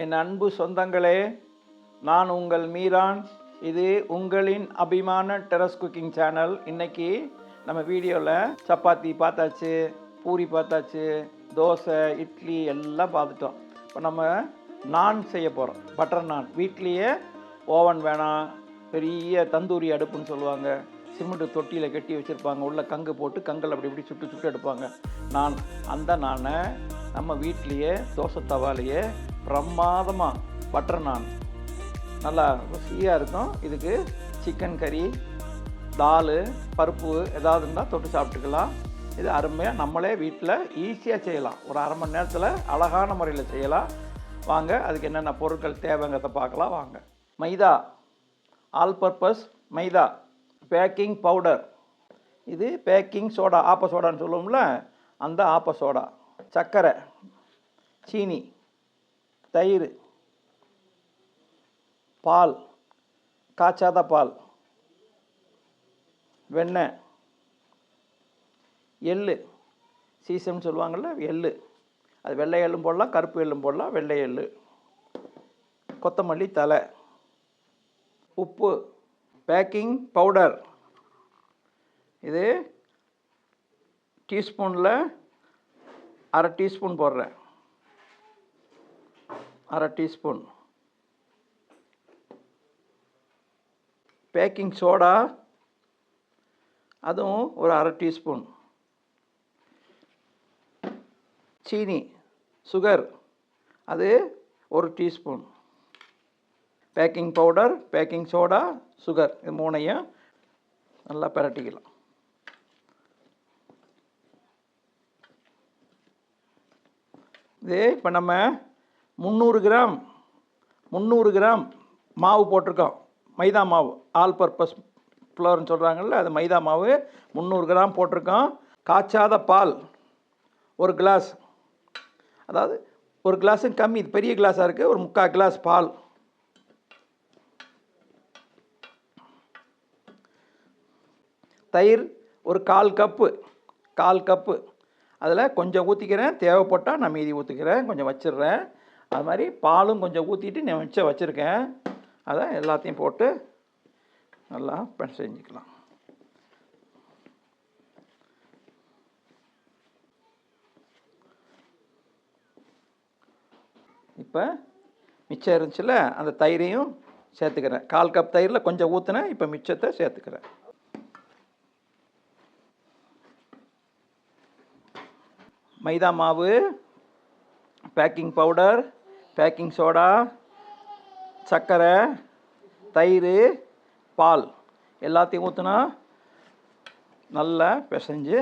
என் அன்பு சொந்தங்களே நான் உங்கள் மீரான். இது உங்களின் அபிமான டெரஸ் குக்கிங் சேனல். இன்னைக்கு நம்ம வீடியோவில் சப்பாத்தி பார்த்தாச்சு பூரி பார்த்தாச்சு தோசை இட்லி எல்லாம் பார்த்துட்டோம். இப்போ நம்ம நான் செய்ய போகிறோம் பட்டர் நான் வீட்லேயே ஓவன் வேணாம் பெரிய தந்தூரி அடுப்புன்னு சொல்லுவாங்க. சிமெண்ட் தொட்டியில் கட்டி வச்சுருப்பாங்க. உள்ள கங்கு போட்டு கங்கல் அப்படி இப்படி சுட்டு சுட்டு எடுப்பாங்க. நான் அந்த நானை நம்ம வீட்லேயே தோசை தவாலையே பிரமாதமாக பட்டர் நான் நல்லா ருசியாக இருக்கும். இதுக்கு சிக்கன் கறி தால் பருப்பு ஏதாவது இருந்தால் தொட்டு சாப்பிட்டுக்கலாம். இது அருமையாக நம்மளே வீட்டில் ஈஸியாக செய்யலாம். ஒரு அரை மணி நேரத்தில் அழகான முறையில் செய்யலாம். வாங்க அதுக்கு என்னென்ன பொருட்கள் தேவைங்கிறத பார்க்கலாம். வாங்க. Maida. All purpose maida. Baking powder இது பேக்கிங் சோடா ஆப்ப சோடான்னு சொல்லுவோம்ல அந்த ஆப்ப சோடா சர்க்கரை. சீனி. தயிர் பால் காய்ச்சாத பால் வெண்ணெய் எள்ளு சீசன் சொல்லுவாங்கள்ல எள்ளு. அது வெள்ளை எள்ளும் போடலாம் கருப்பு எள்ளும் போடலாம் வெள்ளை எள்ளு. கொத்தமல்லி தலை. உப்பு பேக்கிங் பவுடர். இது டீஸ்பூனில் அரை டீஸ்பூன் போடுறேன். அரை டீஸ்பூன். பேக்கிங் சோடா அதுவும் ஒரு அரை டீஸ்பூன். சீனி சுகர் அது ஒரு teaspoon. Baking powder baking soda sugar இது மூணையும் நல்லா பிரட்டிக்கலாம். இது இப்போ நம்ம முந்நூறு கிராம் முந்நூறு கிராம் மாவு போட்டிருக்கோம். மைதா மாவு ஆல் பர்பஸ் ஃப்ளோர்னு சொல்கிறாங்கல்ல அது மைதா மாவு முந்நூறு கிராம் போட்டிருக்கோம். காய்ச்சாத பால் ஒரு கிளாஸ் அதாவது ஒரு கிளாஸும் கம்மி இது பெரிய கிளாஸாக இருக்குது ஒரு முக்கால் கிளாஸ் பால். தயிர் ஒரு கால் கப்பு கால் கப்பு. அதில் கொஞ்சம் ஊற்றிக்கிறேன் தேவைப்பட்டால் நான் மீதி ஊற்றிக்கிறேன் கொஞ்சம் வச்சிடுறேன். அது மாதிரி பாலும் கொஞ்சம் ஊற்றிட்டு நான் மிச்சம் வச்சுருக்கேன். அதை எல்லாத்தையும் போட்டு நல்லா செஞ்சுக்கலாம். இப்போ மிச்சம் இருந்துச்சுல அந்த தயிரையும் சேர்த்துக்கிறேன். கால் கப் தயிரில் கொஞ்சம் ஊற்றுனேன் இப்போ மிச்சத்தை சேர்த்துக்கிறேன். மைதா மாவு பேக்கிங் பவுடர் பேக்கிங் சோடா சர்க்கரை தயிர் பால் எல்லாத்தையும் ஊற்றினா நல்லா பிசைஞ்சு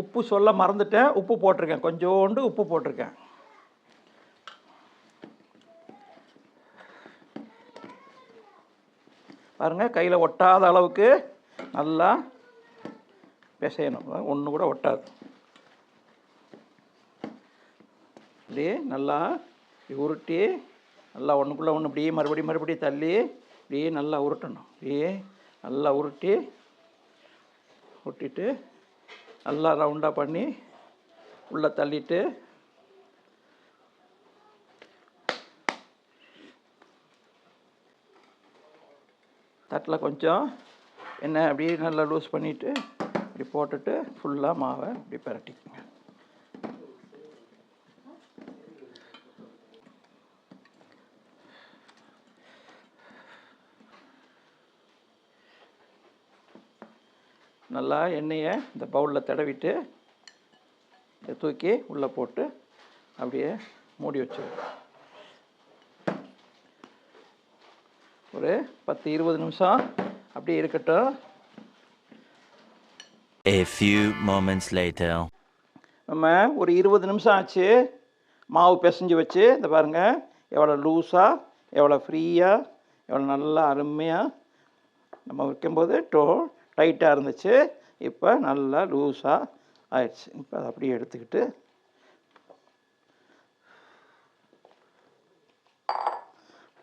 உப்பு சொல்ல மறந்துட்டேன். உப்பு போட்டிருக்கேன். கொஞ்சோண்டு உப்பு போட்டிருக்கேன். பாருங்கள் கையில் ஒட்டாத அளவுக்கு நல்லா பிசையணும். ஒன்று கூட ஒட்டாது. இப்படி நல்லா உருட்டி நல்லா ஒன்றுக்குள்ளே ஒன்று இப்படியே மறுபடியும் மறுபடியும் தள்ளி இப்படியே நல்லா உருட்டணும். இப்படியே நல்லா உருட்டி உருட்டிட்டு நல்லா ரவுண்டாக பண்ணி உள்ளே தள்ளிட்டு தட்டில் கொஞ்சம் எண்ணெய் அப்படியே நல்லா லூஸ் பண்ணிவிட்டு இப்படி போட்டுட்டு ஃபுல்லாக மாவை இப்படி பிரட்டிக்குங்க. நல்லா எண்ணெயை இந்த பவுலில் தடவிட்டு இதை தூக்கி உள்ளே போட்டு அப்படியே மூடி வச்சிருவோம் ஒரு பத்து இருபது நிமிஷம் அப்படியே இருக்கட்டும். A few moments later. நம்ம ஒரு இருபது நிமிஷம் ஆச்சு. மாவு பிசைஞ்சு வச்சு இந்த பாருங்கள் எவ்வளோ லூஸாக எவ்வளோ ஃப்ரீயாக எவ்வளோ நல்லா அருமையாக நம்ம வைக்கும்போது டோ டைட்டாக இருந்துச்சு. இப்போ நல்லா லூஸாக ஆயிடுச்சு. இப்போ அதை அப்படியே எடுத்துக்கிட்டு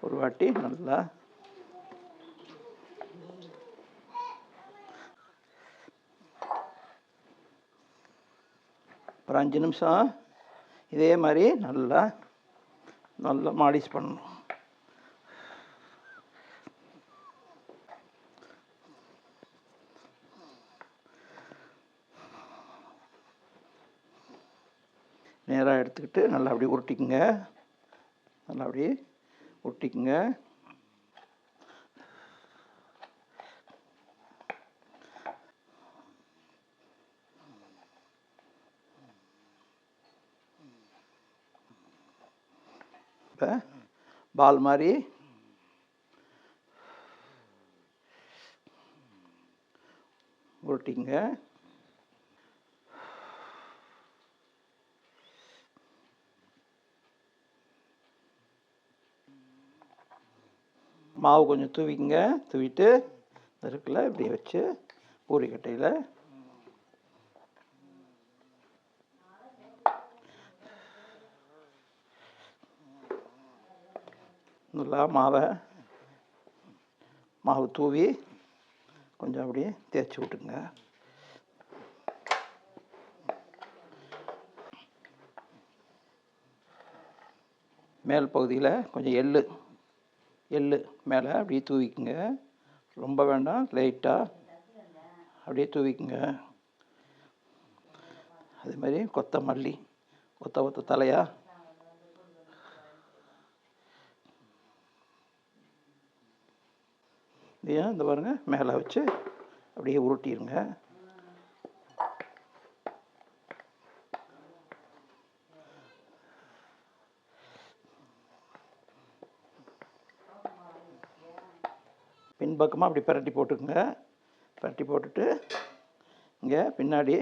ஒரு வாட்டி நல்லா ஒரு அஞ்சு நிமிஷம். இதே மாதிரி நல்லா நல்லா மாலிஷ் பண்ணணும். நேராக எடுத்துக்கிட்டு நல்லா அப்படியே உருட்டிக்குங்க. நல்லா அப்படியே உருட்டிக்குங்க. இப்போ பால் மாதிரி. உருட்டிங்க மாவு கொஞ்சம் தூவிங்க தூவிட்டு நெருக்கில் இப்படி வச்சு பூரிக்கட்டையில் நல்லா மாவை மாவு தூவி கொஞ்சம் அப்படியே தேய்ச்சி விட்டுங்க மேல் பகுதியில் கொஞ்சம் எள்ளு எள்ளு மேலே அப்படியே தூவிக்குங்க. ரொம்ப வேண்டாம் லைட்டாக அப்படியே தூவிக்குங்க. அதே மாதிரி கொத்தமல்லி கொத்த கொத்த தலையா? இதையும் இந்த பாருங்க மேலே வச்சு அப்படியே உருட்டிடுங்க பின்பக்கமாக அப்படி பிரட்டி போட்டுக்குங்க. பிரட்டி போட்டுட்டு இங்கே பின்னாடி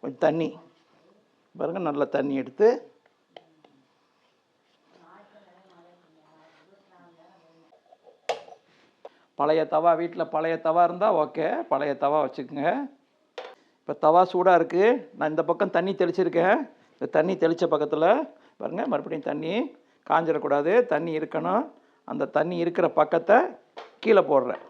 கொஞ்சம் தண்ணி. பாருங்கள் நல்லா தண்ணி எடுத்து. பழைய தவா வீட்டில் பழைய தவா இருந்தால் ஓகே. பழைய தவா வச்சுக்கோங்க. இப்போ தவா சூடாக இருக்குது நான் இந்த பக்கம் தண்ணி தெளிச்சிருக்கேன். இந்த தண்ணி தெளித்த பக்கத்தில் பாருங்கள் மறுபடியும் தண்ணி காஞ்சிடக்கூடாது. தண்ணி இருக்கணும். அந்த தண்ணி இருக்கிற பக்கத்தை கீழே போடுறேன்.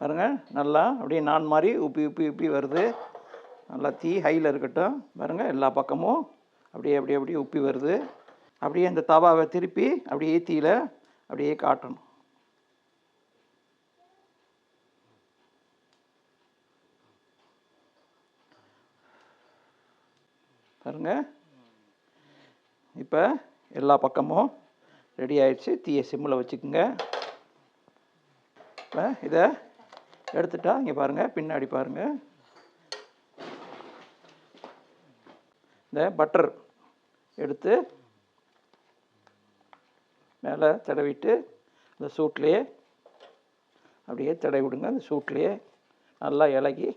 பாருங்கள் நல்லா அப்படியே நான் மாதிரி உப்பி உப்பி உப்பி வருது. நல்லா தீ ஹையில் இருக்கட்டும். பாருங்கள் எல்லா பக்கமும் அப்படியே அப்படியே அப்படியே உப்பி வருது. அப்படியே இந்த தவாவை திருப்பி அப்படியே தீயில் அப்படியே காட்டணும். பாருங்க இப்போ எல்லா பக்கமும் ரெடி ஆயிடுச்சு. தீயை சிம்மில் வச்சுக்கோங்க. இப்போ இதை எடுத்துட்டா இங்கே பாருங்கள் பின்னாடி பாருங்கள் இந்த பட்டர் எடுத்து மேலே தடவிட்டு அந்த சூட்லேயே அப்படியே தடவி விடுங்க. அந்த சூட்லேயே நல்லா இலகி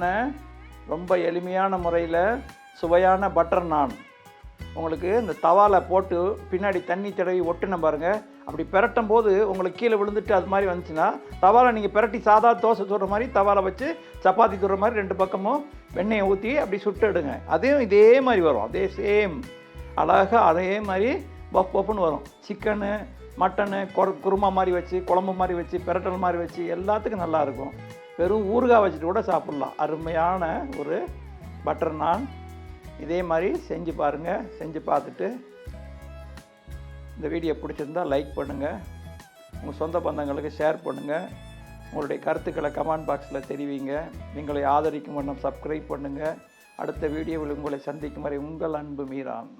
அருமையான ரொம்ப எளிமையான முறையில் சுவையான பட்டர் நான் உங்களுக்கு இந்த தவால போட்டு பின்னாடி தண்ணி தடவி ஒட்டுன பாருங்கள் அப்படி பிரட்டும் போது உங்களுக்கு கீழே விழுந்துட்டு அது மாதிரி வந்துச்சுன்னா தவாலை நீங்கள் பிரட்டி சாதா தோசை சுடுற மாதிரி தவாலை வச்சு சப்பாத்தி சுடுற மாதிரி ரெண்டு பக்கமும் வெண்ணெயை ஊற்றி அப்படி சுட்டுடுங்க அதையும் இதே மாதிரி வரும். அதே சேம் அழகாக அதே மாதிரி பப் பப்புன்னு வரும். சிக்கனு மட்டனு கொர குருமா மாதிரி வச்சு குழம்பு மாதிரி வச்சு பிரட்டல் மாதிரி வச்சு எல்லாத்துக்கும் நல்லாயிருக்கும் வெறும் ஊறுகாய் வச்சுட்டு கூட சாப்பிட்லாம். அருமையான ஒரு பட்டர் நான் இதே மாதிரி செஞ்சு பாருங்கள் செஞ்சு பார்த்துட்டு இந்த வீடியோ பிடிச்சிருந்தா லைக் பண்ணுங்கள் உங்கள் சொந்த பந்தங்களுக்கு ஷேர் பண்ணுங்கள் உங்களுடைய கருத்துக்களை கமெண்ட் பாக்ஸில் தெரிவிங்க. எங்களை ஆதரிக்கும் வண்ணம் சப்ஸ்கிரைப் பண்ணுங்கள் அடுத்த வீடியோவில் உங்களை சந்திக்கும் வரை உங்கள் அன்பு மீரான்.